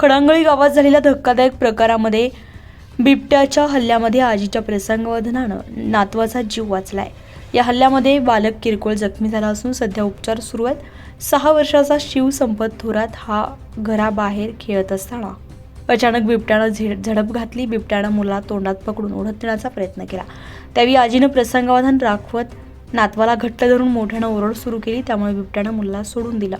खडंगळी गावात झालेल्या धक्कादायक प्रकारामध्ये बिबट्याच्या हल्ल्यामध्ये आजीच्या प्रसंगवधनानं नातवाचा जीव वाचलाय. या हल्ल्यामध्ये बालक किरकोळ जखमी झाला असून सध्या उपचार सुरू आहेत. सहा वर्षाचा शिव संपत थोरात हा घराबाहेर खेळत असताना अचानक बिबट्यानं झेड झडप घातली. बिबट्यानं मुला तोंडात पकडून ओढत नेण्याचा प्रयत्न केला. त्यावेळी आजीनं प्रसंगावधान राखवत नातवाला घट्ट धरून मोठ्यानं ओरड सुरू केली. त्यामुळे बिबट्यानं मुलाला सोडून दिलं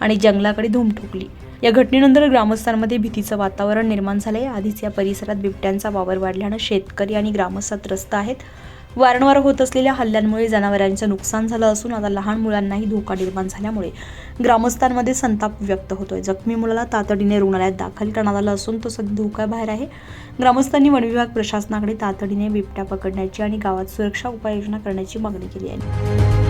आणि जंगलाकडे धूम ठोकली. या घटनेनंतर ग्रामस्थांमध्ये भीतीचं वातावरण निर्माण झालंय. आधीच या परिसरात बिबट्यांचा वावर वाढल्यानं शेतकरी आणि ग्रामस्थ त्रस्त आहेत. वारंवार होत असलेल्या हल्ल्यांमुळे जनावरांचं नुकसान झालं असून आता लहान मुलांनाही धोका निर्माण झाल्यामुळे ग्रामस्थांमध्ये संताप व्यक्त होतोय. जखमी मुलाला तातडीने रुग्णालयात दाखल करण्यात आलं असून तो सध्या धोक्याबाहेर आहे. ग्रामस्थांनी वनविभाग प्रशासनाकडे तातडीने बिबट्या पकडण्याची आणि गावात सुरक्षा उपाययोजना करण्याची मागणी केली आहे.